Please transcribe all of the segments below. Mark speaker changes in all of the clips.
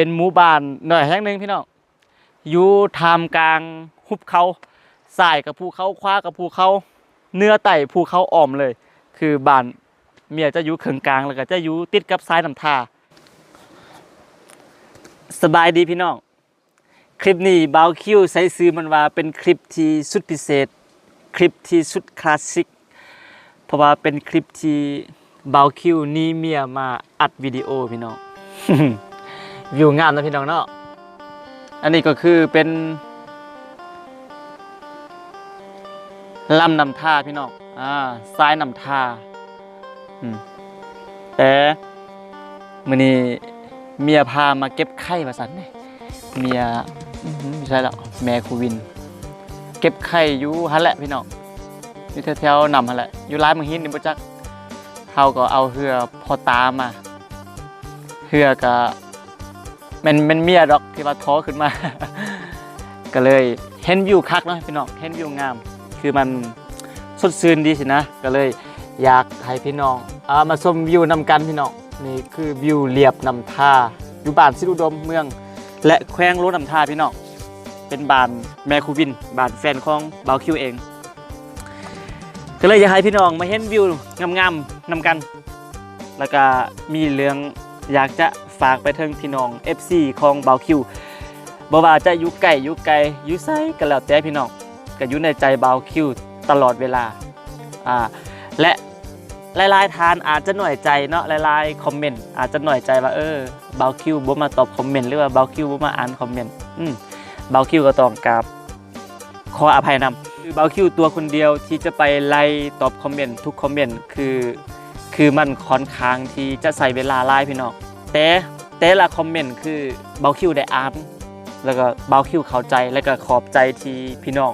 Speaker 1: เป็นหมู่บ้านหน่อยแห่งหนึ่งพี่น้องอยู่ทามกลางหุบเขาสายกับภูเขาขวากับภูเขาเนื้อไต่ภูเขาอ้อมเลย คือบ้านเมียจะอยู่เขิงกลางแล้วก็จะอยู่ติดกับซ้ายน้ำทาสบายดีพี่น้อง คลิปนี้บาวคิวใช้ซื้อมันว่าเป็นคลิปที่สุดพิเศษ คลิปที่สุดคลาสสิก เพราะว่าเป็นคลิปที่บาวคิวนี่เมียมาอัดวิดีโอพี่น้อง วิวงามนะพี่น้องเนาะ อันนี้ก็คือเป็นลำนำท่าพี่น้องอ่าซ้ายนำท่าอืมแต่มือนี้เมียพามาเก็บไข่มาสันเนี่ยเมียอื้อหือไม่ใช่แล้วแม่ครูวิน เก็บไข่อยู่หันแหละพี่น้องอยู่แถวๆนำหันแหละอยู่ร้านมืองหินนี่บ่จักเฮาก็เอาเหือพอตามาเหือก็ ม่นม่นเมียดอกที่ว่าท้อขึ้นมา ก็เลยเห็นวิวคักเนาะพี่น้องเห็นวิวงาม คือมันสดชื่นดีสินะ ก็เลยอยากให้พี่น้องอามาชมวิวนำกันพี่น้องนี่คือวิวเรียบนำท่าอยู่บ้านสิรุดมเมือง และแขวงโลนำท่าพี่น้องเป็นบ้านแม่ครูวินบ้านแฟนของบาวคิวเอง ก็เลยอยากให้พี่น้องมาเห็นวิวงามๆนำกัน แล้วก็มีเรื่องอยากจะ ฝากไปถึงพี่น้อง FC ของบาคิวบ่ว่าจะอยู่ไกลอยู่ไกลอยู่ไสก็แล้วแต่พี่น้องก็อยู่ในใจบาคิวตลอดเวลาอ่าและหลายๆทานอาจจะหน่อยใจเนาะหลายๆคอมเมนต์อาจจะหน่อยใจว่าเออบาคิวบ่มาตอบคอมเมนต์หรือว่าบาคิวบ่มาอ่านคอมเมนต์อืมบาคิวก็ต้องกราบขออภัยนำคือบาคิวตัวคนเดียวที่จะไปไล่ตอบคอมเมนต์ทุกคอมเมนต์คือ คือมันค่อนข้างที่จะใส่เวลาไล่พี่น้อง แต่แต่ละคอมเมนต์คือเบาคิวได้อ่านแล้วก็เบาคิวเข้าใจแล้วก็ขอบใจที่พี่น้อง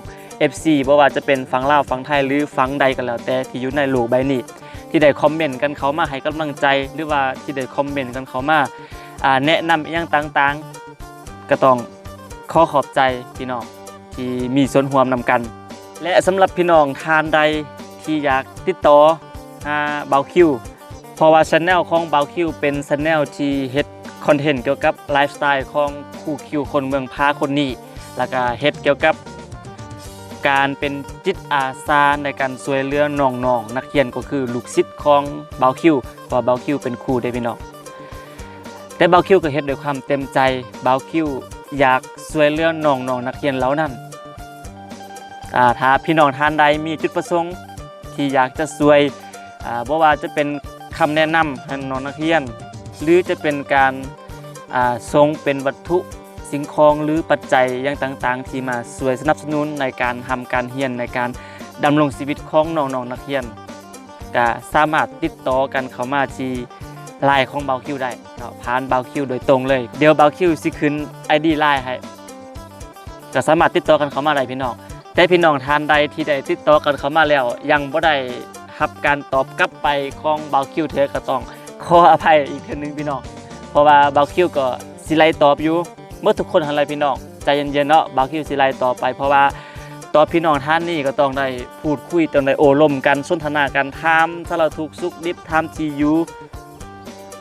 Speaker 1: FC บ่ว่าจะเป็นฝั่งลาวฝั่งไทยหรือฝั่งใดก็แล้ว แต่ที่อยู่ในโลกใบนี้ที่ได้คอมเมนต์กันเขามาให้กำลังใจ หรือว่าที่ได้คอมเมนต์กันเขามาอ่าแนะนำอย่างต่างๆ ก็ต้องขอขอบใจพี่น้องที่มีส่วนร่วมนำกัน และสำหรับพี่น้องทานใดที่อยากติดต่อหาเบาคิว เพราะว่าช anel ของบาคิวเป็นช anel ที่เฮ็ดคอนเทนต์เกี่ยวกับไลฟ์สไตล์ของคู่คิวคนเมืองพาคนนี้ แล้วก็เฮ็ดเกี่ยวกับการเป็นจิตอาสาในการช่วยเหลือน้องๆนักเรียนก็คือลูกศิษย์ของบาคิวเพราะบาคิวเป็นครูได้พี่น้องแต่บาคิวก็เฮ็ดด้วยความเต็มใจบาคิวอยากช่วยเหลือน้องๆนักเรียนเหล่านั้นอ่าถ้าพี่น้องท่านใดมีจุดประสงค์ที่อยากจะช่วยอ่าบ่ว่าจะเป็น คำแนะนำให้น้องนักเรียน หรือจะเป็นการอ่าทรงเป็นวัตถุสิ่งของหรือปัจจัยอย่างต่างๆ ที่มาช่วยสนับสนุนในการทำการเรียนในการดำรงชีวิตของน้องๆนักเรียนก็สามารถติดต่อกันเข้ามาที่ไลน์ของเบาคิวได้เนาะผ่านเบาคิวโดยตรงเลย เดี๋ยวเบาคิวสิขึ้น ID ไลน์ให้ก็สามารถติดต่อกันเข้ามาได้พี่น้องแต่พี่น้องทานใดที่ได้ติดต่อกันเข้ามาแล้ว ยังบ่ได้ รับ การตอบกลับไปของเบาคิวเธอก็ต้องขออภัยอีกเทีนึงพี่น้อง เพราะว่าเบาคิวก็สิไลตอบอยู่เมื่อทุกคนหันไรพี่น้องใจเย็นๆเนาะเบาคิวสิไลต่อไป เพราะว่าตอบพี่น้องท่านนี่ก็ต้องได้พูดคุยต้องได้โอลมกันสนทนากันถามสารทุกข์สุขดิบถามทียู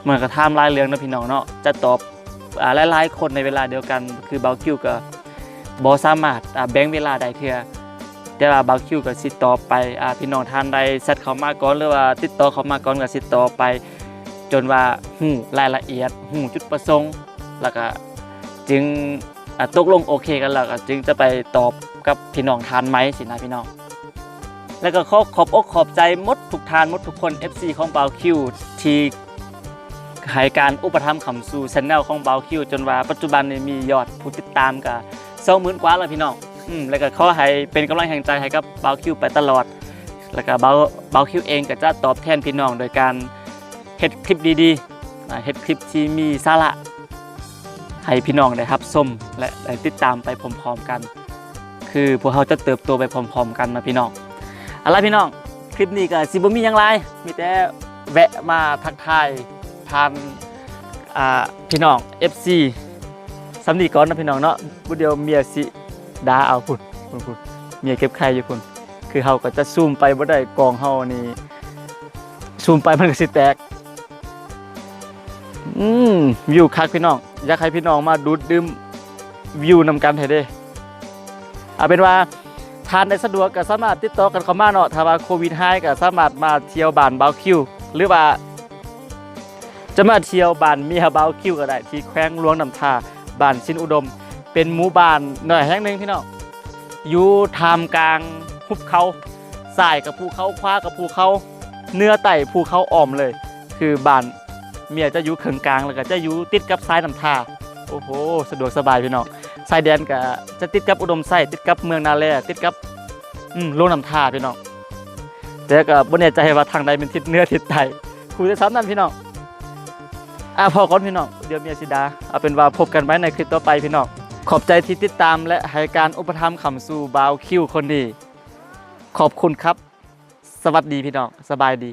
Speaker 1: เหมือนกับถามรายเรื่องนะพี่น้องเนาะจะตอบหลายๆคนในเวลาเดียวกัน คือเบาคิวก็บสามารถแบ่งเวลาได้เทื่อ แต่ว่าบางคิวก็สิต่อไปอ่าพี่น้องท่านใดแชทเขามาก่อนหรือว่าติดต่อเขามาก่อนก็สิต่อไป จนว่าฮู้รายละเอียดฮู้จุดประสงค์ แล้วก็จึงตกลงโอเคกันแล้วก็จึงจะไปตอบกับพี่น้องทานไหมสินะพี่น้อง แล้วก็ขอขอบอกขอบใจมดทุกทานมดทุกคน FC ของบาวคิวที่ให้การอุปถัมภ์คำสู่ช anel ของบาวคิวจนว่าปัจจุบันนี้มียอดผู้ติดตามก็สองหมื่นกว่าแล้วพี่น้อง อืมแล้วก็ขอให้เป็นกำลังแห่งใจให้กับเบาคิวไปตลอด แล้วก็เบาเบาคิวเองก็จะตอบแทนพี่น้องโดยการเฮ็ดคลิปดีๆอ่าเฮ็ดคลิปที่มีสาระให้พี่น้องได้รับชมและได้ติดตามไปพร้อมๆกัน คือพวกเขาจะเติบโตไปพร้อมๆกันนะพี่น้องเอาล่ะพี่น้องคลิปนี้ก็สิบ่มีหยังไรมีแต่แวะมาทักทายทานอ่าพี่น้อง FC สำนีก่อนนะพี่น้องเนาะบุเดียวเมียสิ ดาเอาพุ่นพุ่นพุ่นเมียเก็บไข่อยู่พุ่นคือเฮาก็จะซูมไปบ่ได้กองเฮานี่ซูมไปมันก็สิแตกอืมวิวคักพี่น้องอยากให้พี่น้องมาดูดดื่มวิวนำกันให้เด้เอาเป็นว่าทานได้สะดวกก็สามารถติดต่อกันเข้ามาเนาะถ้าว่าโควิดหายก็สามารถมาเที่ยวบ้านบาวคิว หรือว่าจะมาเที่ยวบ้านเมียบาวคิวก็ได้ที่แขวงหลวงน้ำทาบ้านสินอุดม เป็นหมู่บ้านหน่อยแห่งหนึ่งพี่น้องอยู่ทามกลางหุบเขาสายกับภูเขาขวากับภูเขาเนื้อไต่ภูเขาอ้อมเลย คือบ้านเมียจะอยู่เคิงกลางแล้วก็จะอยู่ติดกับซ้ายน้ำทาโอ้โหสะดวกสบายพี่น้องชายแดนก็จะติดกับอุดมไส้ติดกับเมืองนาแลติดกับอืมโลงน้ำทาพี่น้องแต่ก็บ่แน่ใจว่าทางใดเป็นทิศเหนือทิศใต้คุยได้ซ้ำนั่นพี่น้องอะพอก่อนพี่น้องเดี๋ยวเมียสิดาเอาเป็นว่าพบกันไว้ในคลิปต่อไปพี่น้อง ขอบใจที่ติดตามและให้การอุปถัมภ์ขำสู่บาวคิวคนดี ขอบคุณครับ สวัสดีพี่น้อง สบายดี